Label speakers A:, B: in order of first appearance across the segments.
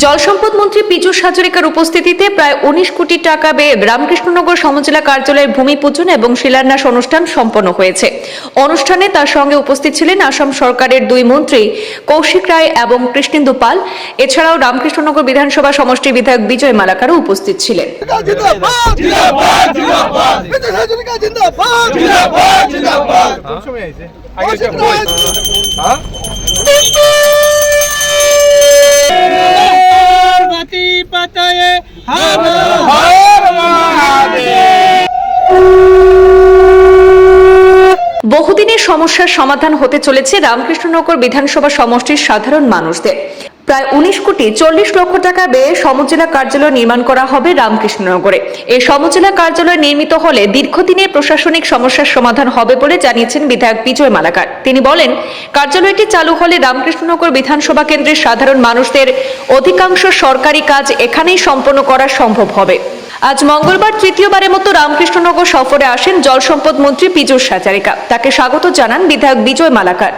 A: জলসম্পদ মন্ত্রী পীযূষ হাজারিকার উপস্থিতিতে প্রায় উনিশ কোটি টাকা ব্যয়ে রামকৃষ্ণনগর সমজেলা কার্যালয়ের ভূমি পূজন এবং শিলান্যাস অনুষ্ঠান সম্পন্ন হয়েছে। অনুষ্ঠানে তার সঙ্গে উপস্থিত ছিলেন আসাম সরকারের দুই মন্ত্রী কৌশিক রায় এবং কৃষ্ণেন্দু পাল। এছাড়াও রামকৃষ্ণনগর বিধানসভা সমষ্টির বিধায়ক বিজয় মালাকারও উপস্থিত ছিলেন।
B: কৌশিক পতয়ে
C: হর হর মহাদেব।
A: বহুদিনের সমস্যার সমাধান হতে চলেছে রামকৃষ্ণনগর বিধানসভা সমষ্টির সাধারণ মানুষদের। প্রায় উনিশ কোটি চল্লিশ লক্ষ টাকা ব্যয়ে সমজেলা কার্যালয় নির্মাণ করা হবে রামকৃষ্ণনগরে। এই সমজেলা কার্যালয় নির্মিত হলে দীর্ঘদিনের প্রশাসনিক সমস্যার সমাধান হবে বলে জানিয়েছেন বিধায়ক বিজয় মালাকার। তিনি বলেন, কার্যালয়টি চালু হলে রামকৃষ্ণনগর বিধানসভা কেন্দ্রের সাধারণ মানুষদের অধিকাংশ সরকারি কাজ এখানেই সম্পন্ন করা সম্ভব হবে। আজ মঙ্গলবার তৃতীয়বারের মতো রামকৃষ্ণনগর সফরে আসেন জল সম্পদ মন্ত্রী পীযূষ হাজারিকা। তাকে স্বাগত জানান বিধায়ক বিজয় মালাকার।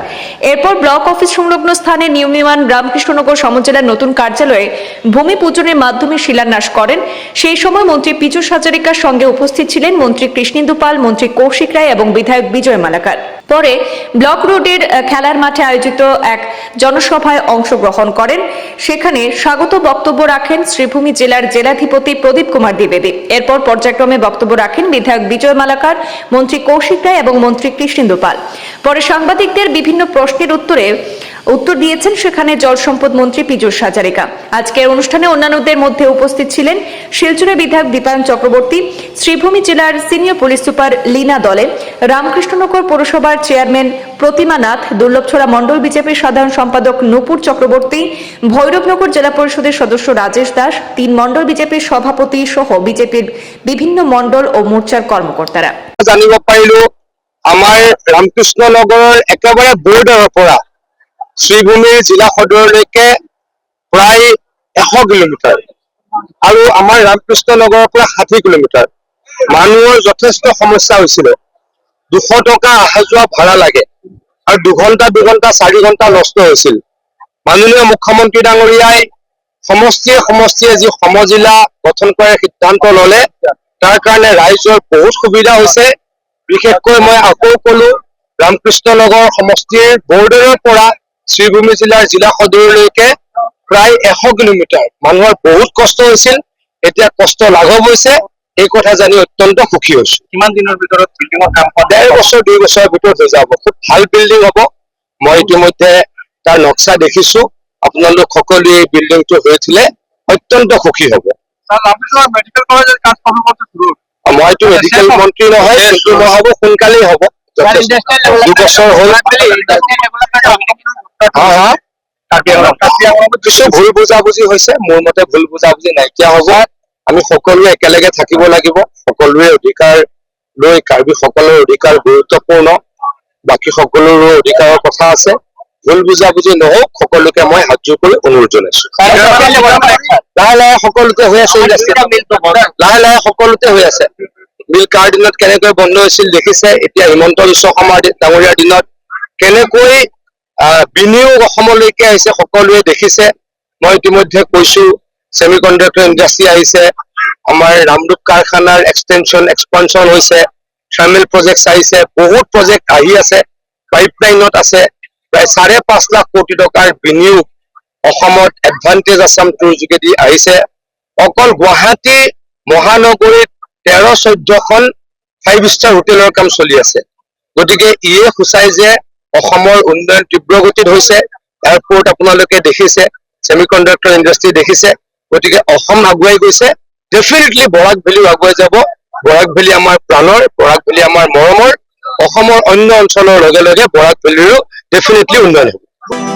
A: এরপর ব্লক অফিস সংলগ্ন স্থানে নির্মীয়মান রামকৃষ্ণনগর সমজেলার নতুন কার্যালয়ে ভূমি পূজনের মাধ্যমে শিলান্যাস করেন। সেই সময় মন্ত্রী পীযূষ হাজারিকার সঙ্গে উপস্থিত ছিলেন মন্ত্রী কৃষ্ণেন্দু পাল, মন্ত্রী কৌশিক রায় এবং বিধায়ক বিজয় মালাকার। পরে ব্লক রোডের খেলার মাঠে আয়োজিত এক জনসভায় অংশগ্রহণ করেন। সেখানে স্বাগত বক্তব্য রাখেন শ্রীভূমি জেলার জেলাধিপতি প্রদীপ কুমার দ্বিবেদী। এরপর পর্যায়ক্রমে বক্তব্য রাখেন বিধায়ক বিজয় মালাকার, মন্ত্রী কৌশিক রায় এবং মন্ত্রী কৃষ্ণেন্দু পাল। পরে সাংবাদিকদের বিভিন্ন প্রশ্নের উত্তরে উত্তর দিয়েছেন সেখানে জল সম্পদ মন্ত্রী পীযূষ হাজারিকা। আজকের অনুষ্ঠানে অন্যান্যদের মধ্যে উপস্থিত ছিলেন শিলচরের বিধায়ক দীপায়ন চক্রবর্তী, শ্রীভূমি জেলার সিনিয়র পুলিশ সুপার লীনা দলে রামকৃষ্ণনগর পৌরসভার চেয়ারম্যান প্রতিমা নাথ, দুর্লভছড়া মণ্ডল বিজেপির সাধারণ সম্পাদক নূপুর চক্রবর্তী, ভৈরবনগর জেলা পরিষদের সদস্য রাজেশ দাস, তিন মণ্ডল বিজেপির সভাপতি সহ বিজেপির বিভিন্ন মণ্ডল ও মোর্চার কর্মকর্তারা।
D: জানিব পাৰিলো, আমাৰ ৰামকৃষ্ণ নগৰৰ একেবাৰে বৰ্ডাৰৰ পৰা শ্ৰীভূমিৰ জিলা সদৰলৈকে প্ৰায় এশ কিলোমিটাৰ আৰু আমাৰ ৰামকৃষ্ণ নগৰৰ পৰা ষাঠি কিলোমিটাৰ। মানুহৰ যথেষ্ট সমস্যা হৈছিলে। দুশ টকা অহা যোৱা ভাড়া লাগে। আৰু দুঘন্টা দুঘন্টা চাৰি ঘন্টা নষ্ট হৈছিল। মাননীয় মুখ্যমন্ত্ৰী ডাঙৰীয়াই সমষ্টিয়ে সমষ্টিয়ে যি সমজিলা গঠন কৰাৰ সিদ্ধান্ত ললে তাৰ কাৰণে ৰাইজৰ বহুত সুবিধা হৈছে। বিশেষকৈ মই আকৌ কলো ৰামকৃষ্ণ নগৰ সমষ্টিৰ বৰ্ডাৰৰ পৰা শ্ৰীভূমি জিলাৰ জিলা সদৰলৈকে প্ৰায় এশ কিলোমিটাৰ। মানুহৰ বহুত কষ্ট হৈছিল। এতিয়া কষ্ট লাঘৱ হৈছে। এই কথা জানি অত্যন্ত সুখী হৈছো। কিমান দিনৰ ভিতৰত বিল্ডিঙৰ কাম ডেৰ বছৰ দুই বছৰৰ ভিতৰত হৈ যাব। খুব ভাল বিল্ডিং হ'ব। মই ইতিমধ্যে তাৰ নক্সা দেখিছো। আপোনালোক সকলোৱে এই বিল্ডিংটো হৈ উঠিলে অত্যন্ত সুখী হ'ব। মইতো মেডিকেল মন্ত্ৰী নহয় কিন্তু নহ'ব সোনকালেই হ'ব। দুবছৰ হ'ল। হা হা। কিছু ভুল বুজাবুজি হৈছে। মোৰ মতে ভুল বুজাবুজি নাইকিয়া হ'ব। আমি সকলোৱে একেলগে থাকিব লাগিব সকলোৰে অধিকাৰ লৈ কাৰ্বি সকলৰ অধিকাৰ গুৰুত্বপূৰ্ণ বাকী সকলোৰো অধিকাৰৰ কথা আছে। ভুল বুজাবুজি নহওক সকলোকে মই হাতযোৰ কৰি অনুৰোধ জনাইছো। লাহে লাহে সকলোতে হৈ আছে লাহে লাহে সকলোতে হৈ আছে। মিল কাৰ দিনত কেনেকৈ বন্ধ হৈছিল দেখিছে এতিয়া হিমন্ত বিশ্ব শৰ্মা ডাঙৰীয়াৰ দিনত কেনেকৈ বিনিয়োগ অসমলৈকে আহিছে সকলোৱে দেখিছে। মই ইতিমধ্যে কৈছো ছেমি কণ্ডাক্টৰ ইণ্ডাষ্ট্ৰী আহিছে আমাৰ ৰামৰূপ কাৰখানাৰ এক্সটেনশ্যন এক্সপানশ্যন হৈছে থাৰ্মেল প্ৰজেক্ট আহিছে বহুত প্ৰজেক্ট আহি আছে পাইপলাইনত আছে প্ৰায় চাৰে পাঁচ লাখ কোটি টকাৰ বিনিয়োগ অসমত এডভান্টেজ আছাম টুৰ যোগেদি আহিছে। অকল গুৱাহাটী মহানগৰীত তেৰ চৈধ্যখন ফাইভ ষ্টাৰ হোটেলৰ কাম চলি আছে। গতিকে ইয়ে সূচাই যে অসমৰ উন্নয়ন তীব্ৰ গতিত হৈছে এয়াৰপৰ্ট আপোনালোকে দেখিছে কণ্ডাক্টৰ ইণ্ডাষ্ট্ৰী দেখিছে। গতিকে অসম আগুৱাই গৈছে। ডেফিনেটলি বৰাক ভেলিও আগুৱাই যাব। বৰাক ভেলী আমাৰ প্ৰাণৰ বৰাক ভেলী আমাৰ মৰমৰ। অসমৰ অন্য অঞ্চলৰ লগে লগে বৰাক ভেলীৰো ডেফিনেটলি উন্নয়ন হ'ব।